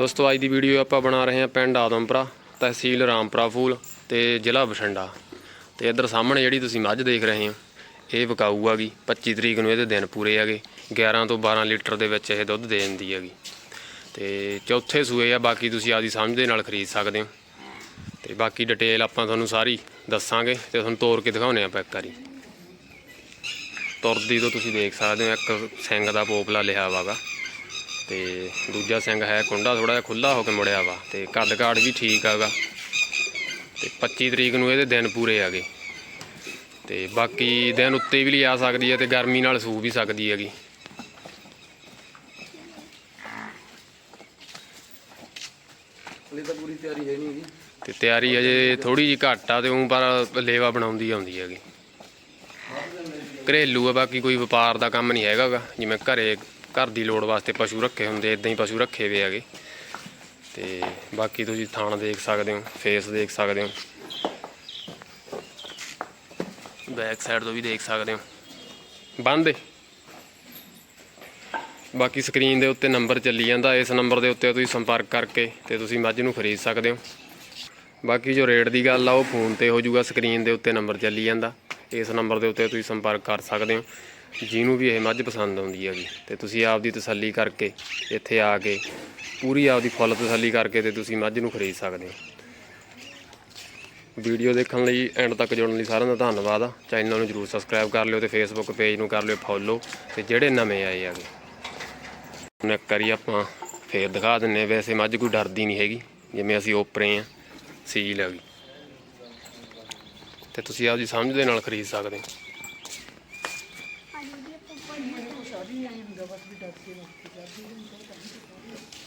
ਦੋਸਤੋ, ਅੱਜ ਦੀ ਵੀਡੀਓ ਆਪਾਂ ਬਣਾ ਰਹੇ ਹਾਂ ਪਿੰਡ ਆਦਮਪੁਰਾ, ਤਹਿਸੀਲ ਰਾਮਪੁਰਾ ਫੂਲ ਤੇ ਜ਼ਿਲ੍ਹਾ ਬਠਿੰਡਾ। ਤੇ ਇੱਧਰ ਸਾਹਮਣੇ ਜਿਹੜੀ ਤੁਸੀਂ ਮੱਝ ਦੇਖ ਰਹੇ ਹੋ, ਇਹ ਵਿਕਾਊ ਆ ਹੈਗੀ 25 ਤਰੀਕ ਨੂੰ ਇਹਦੇ ਦਿਨ ਪੂਰੇ ਹੈਗੇ 11 ਤੋਂ 12 ਲੀਟਰ ਦੇ ਵਿੱਚ ਇਹ ਦੁੱਧ ਦੇ ਦਿੰਦੀ ਹੈਗੀ। ਤੇ ਚੌਥੇ ਸੂਏ ਆ, ਬਾਕੀ ਤੁਸੀਂ ਆਪਦੀ ਸਮਝ ਦੇ ਨਾਲ ਖਰੀਦ ਸਕਦੇ ਹੋ। ਤੇ ਬਾਕੀ ਡਿਟੇਲ ਆਪਾਂ ਤੁਹਾਨੂੰ ਸਾਰੀ ਦੱਸਾਂਗੇ ਤੇ ਤੁਹਾਨੂੰ ਤੋੜ ਕੇ ਦਿਖਾਉਣੇ ਆਪਾਂ ਇੱਕ ਵਾਰੀ। ਤੁਰਦੀ ਤੋਂ ਤੁਸੀਂ ਦੇਖ ਸਕਦੇ ਹੋ, ਇੱਕ ਸਿੰਗ ਦਾ ਪੋਪਲਾ ਲਿਆ ਵਾਗਾ ਤੇ ਦੂਜਾ ਸਿੰਘ ਹੈ ਕੁੰਡਾ ਥੋੜਾ ਜਿਹਾ ਖੁੱਲਾ ਹੋ ਕੇ ਮੁੜਿਆ ਵਾ ਤੇ ਕੱਦ ਕਾਠ ਵੀ ਠੀਕ ਆਗਾ ਤੇ 25 ਤਰੀਕ ਨੂੰ ਇਹਦੇ ਦਿਨ ਪੂਰੇ ਆਗੇ ਤੇ ਬਾਕੀ ਦਿਨ ਉੱਤੇ ਵੀ ਲਿਆ ਸਕਦੀ ਹੈ ਤੇ ਗਰਮੀ ਨਾਲ ਸੂ ਵੀ ਸਕਦੀ ਹੈਗੀ। ਹਲੇ ਤਾਂ ਪੂਰੀ ਤਿਆਰੀ ਹੈ ਨਹੀਂ ਹੈਗੀ ਤੇ ਤਿਆਰੀ ਅਜੇ ਥੋੜੀ ਜੀ ਘੱਟ ਆ ਤੇ ਉਹ ਪਰ ਲੇਵਾ ਬਣਾਉਂਦੀ ਆਉਂਦੀ ਹੈਗੀ। ਘਰੇਲੂ ਆ ਬਾਕੀ ਕੋਈ ਵਪਾਰ ਦਾ ਕੰਮ ਨਹੀਂ ਹੈਗਾਗਾ ਜਿਵੇਂ ਘਰੇ ਘਰ ਦੀ ਲੋੜ ਵਾਸਤੇ ਪਸ਼ੂ ਰੱਖੇ ਹੁੰਦੇ ਇਦਾਂ ਹੀ ਪਸ਼ੂ ਰੱਖੇ ਵੇ ਹੈਗੇ। ਤੇ ਬਾਕੀ ਤੁਸੀਂ ਥਾਣ ਦੇਖ ਸਕਦੇ ਹੋ ਫੇਸ ਦੇਖ ਸਕਦੇ ਹੋ। ਬੈਕ ਸਾਈਡ ਤੋਂ ਵੀ ਦੇਖ ਸਕਦੇ ਹੋ। ਬੰਦ ਬਾਕੀ ਸਕਰੀਨ ਦੇ ਉੱਤੇ ਨੰਬਰ ਚੱਲੀ ਜਾਂਦਾ, ਇਸ ਨੰਬਰ ਦੇ ਉੱਤੇ ਤੁਸੀਂ ਸੰਪਰਕ ਕਰਕੇ ਤੇ ਤੁਸੀਂ ਮੱਝ ਨੂੰ ਖਰੀਦ ਸਕਦੇ ਹੋ। ਬਾਕੀ ਜੋ ਰੇਟ ਦੀ ਗੱਲ ਆ, ਉਹ ਫੋਨ ਤੇ ਹੋ ਜਾਊਗਾ ਸਕਰੀਨ ਦੇ ਉੱਤੇ ਨੰਬਰ ਚੱਲੀ ਜਾਂਦਾ। ਇਸ ਨੰਬਰ ਦੇ ਉੱਤੇ ਤੁਸੀਂ ਸੰਪਰਕ ਕਰ ਸਕਦੇ ਹੋ। ਜਿਹਨੂੰ ਵੀ ਇਹ ਮੱਝ ਪਸੰਦ ਆਉਂਦੀ ਹੈਗੀ, ਤੇ ਤੁਸੀਂ ਆਪਦੀ ਤਸੱਲੀ ਕਰਕੇ ਇੱਥੇ ਆ ਕੇ ਪੂਰੀ ਆਪਦੀ ਫੁੱਲ ਤਸੱਲੀ ਕਰਕੇ ਤੇ ਤੁਸੀਂ ਮੱਝ ਨੂੰ ਖਰੀਦ ਸਕਦੇ ਹੋ। ਵੀਡੀਓ ਦੇਖਣ ਲਈ ਐਂਡ ਤੱਕ ਜੁੜਨ ਲਈ ਸਾਰਿਆਂ ਦਾ ਧੰਨਵਾਦ ਆ। ਚੈਨਲ ਨੂੰ ਜਰੂਰ ਸਬਸਕ੍ਰਾਈਬ ਕਰ ਲਿਓ ਤੇ ਫੇਸਬੁੱਕ ਪੇਜ ਨੂੰ ਕਰ ਲਿਓ ਫੋਲੋ ਤੇ ਜਿਹੜੇ ਨਵੇਂ ਆਏ ਹੈਗੇ। ਹੁਣ ਇੱਕ ਵਾਰੀ ਆਪਾਂ ਫੇਰ ਦਿਖਾ ਦਿੰਨੇ ਆ, ਵੈਸੇ ਮੱਝ ਕੋਈ ਡਰਦੀ ਨਹੀਂ ਹੈਗੀ, ਜਿਵੇਂ ਅਸੀਂ ਓਪਰੇ ਆ, ਸੀਲ ਗਈ ਤੇ ਤੁਸੀਂ ਆਪਦੀ ਸਮਝ ਦੇ ਨਾਲ ਖਰੀਦ ਸਕਦੇ ਹੋ। ਮੈਨੂੰ ਕੁਛ ਆ ਵੀ ਨਹੀਂ ਹੁੰਦਾ ਬਸ ਵੀ ਡਰ ਕੇ ਲੱਗ ਕੇ ਜਾਂਦੀ ਹਾਂ